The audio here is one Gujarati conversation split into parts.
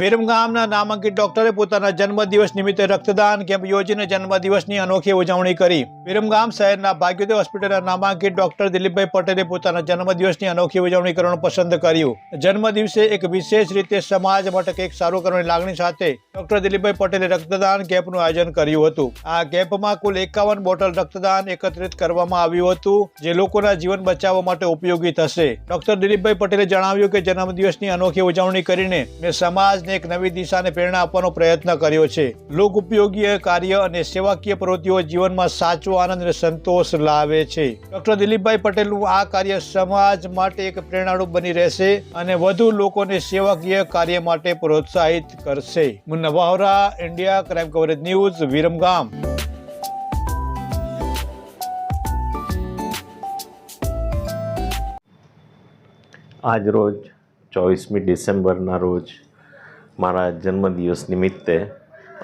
વિરમગામના નામાંકિત ડોક્ટરે પોતાના જન્મદિવસ નિમિત્તે રક્તદાન કેમ્પ યોજીને જન્મદિવસની અનોખી ઉજવણી કરી. વિરમગામ શહેરના ભાગ્યોદય હોસ્પિટલના નામાંકિત ડોક્ટર દિલીપભાઈ પટેલે પોતાના જન્મદિવસની અનોખી ઉજવણી કરવાનું પસંદ કર્યું. જન્મદિવસે એક વિશેષ રીતે સમાજ માટે કંઈક સારું કરવાની લાગણી સાથે ડોક્ટર દિલીપભાઈ પટેલે રક્તદાન કેમ્પનું આયોજન કર્યું હતું. આ કેમ્પમાં કુલ એકાવન બોટલ રક્તદાન એકત્રિત કરવામાં આવ્યું હતું, જે લોકોના જીવન બચાવવા માટે ઉપયોગી થશે. ડોક્ટર દિલીપભાઈ પટેલે જણાવ્યું કે જન્મદિવસની અનોખી ઉજવણી કરીને મેં સમાજને એક નવી દિશાને પ્રેરણા આપવાનો પ્રયત્ન કર્યો છે. લોક ઉપયોગી કાર્ય અને સેવાકીય પ્રવૃત્તિઓ જીવનમાં સાચો આનંદ અને સંતોષ લાવે છે. ડોક્ટર દિલીપભાઈ પટેલનું આ કાર્ય સમાજ માટે એક પ્રેરણારૂપ બની રહેશે અને વધુ લોકોને સેવાકીય કાર્ય માટે પ્રોત્સાહિત કરશે. Munna Vavra India crime coverage news, Viramgam. આજ રોજ ચોવીસમી ડિસેમ્બરના રોજ મારા જન્મદિવસ નિમિત્તે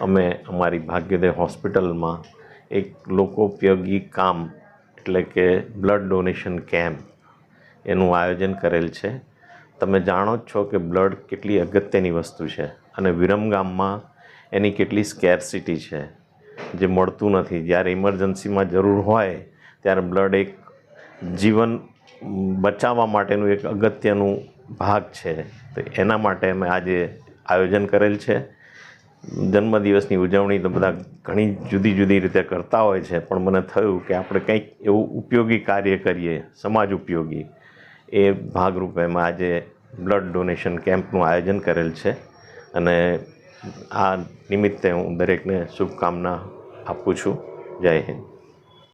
અમે અમારી ભાગ્યોદય હોસ્પિટલમાં એક લોકોપયોગી કામ એટલે કે બ્લડ ડોનેશન કેમ્પ એનું આયોજન કરેલ છે. તમે જાણો જ છો કે બ્લડ કેટલી અગત્યની વસ્તુ છે અને વિરમગામમાં એની કેટલી સ્કેરસિટી છે. જે મળતું નથી. જ્યારે ઇમરજન્સીમાં જરૂર હોય ત્યારે બ્લડ એક જીવન બચાવવા માટેનું એક અગત્યનું ભાગ છે. તો એના માટે અમે આજે આયોજન કરેલ છે. જન્મદિવસની ઉજવણી તો બધા ઘણી જુદી જુદી રીતે કરતા હોય છે. પણ મને થયું કે આપણે કંઈક એવું ઉપયોગી કાર્ય કરીએ, સમાજ ઉપયોગી. એ ભાગરૂપે મેં આજે બ્લડ ડોનેશન કેમ્પનું આયોજન કરેલ છે. અને આ નિમિત્તે હું દરેકને શુભકામના આપું છું. જય હિન્દ.